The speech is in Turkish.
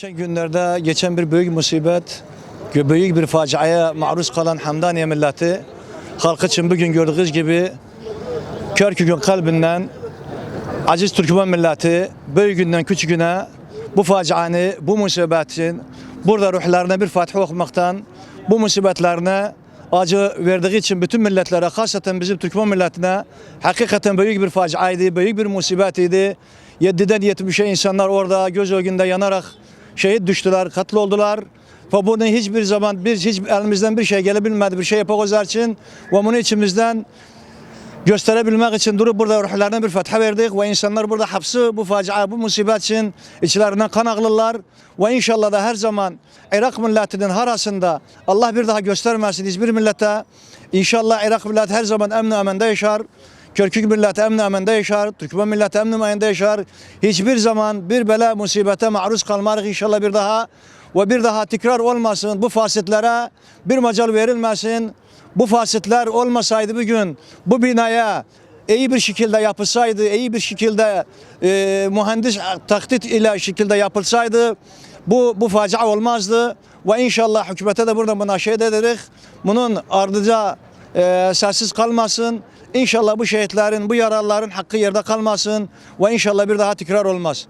Geçen günlerde geçen bir büyük musibet, büyük bir faciaya maruz kalan Hamdaniye milleti halk için bugün gördüğünüz gibi Körkük'ün kalbinden aziz Türkmen milleti büyüğünden küçüğüne bu facianı, bu musibetin burada ruhlarına bir Fatiha okumaktan bu musibetlerine acı verdiği için bütün milletlere, hasaten bizim Türkmen milletine hakikaten büyük bir faciaydı, büyük bir musibetiydi. 7'den 70'e insanlar orada göz önünde yanarak şehit düştüler, katıl oldular. Ve bunu hiçbir zaman biz hiç elimizden bir şey gelebilmedi, bir şey yapacağız için ve bunu içimizden gösterebilmek için durup burada ruhlarına bir fetha verdik ve insanlar burada hapsi bu facia, bu musibet için içlerinden kan ağlarlar ve inşallah da her zaman Irak milletinin harasında Allah bir daha göstermesin hiçbir millete. İnşallah Irak milleti her zaman emni amende yaşar. Körkük milleti emni amende yaşar. Türkmen milleti emni amende yaşar. Hiçbir zaman bir bela musibete maruz kalmarız inşallah bir daha. Ve bir daha tekrar olmasın. Bu fasitlere bir macal verilmesin. Bu fasitler olmasaydı bugün bu binaya iyi bir şekilde yapılsaydı, iyi bir şekilde e, mühendis taklit ile şekilde yapılsaydı bu bu facia olmazdı. Ve inşallah hükümete de burada münakaşa ederiz. Bunun ardıca e, sessiz kalmasın. İnşallah bu şehitlerin, bu yaralıların hakkı yerde kalmasın ve inşallah bir daha tekrar olmaz.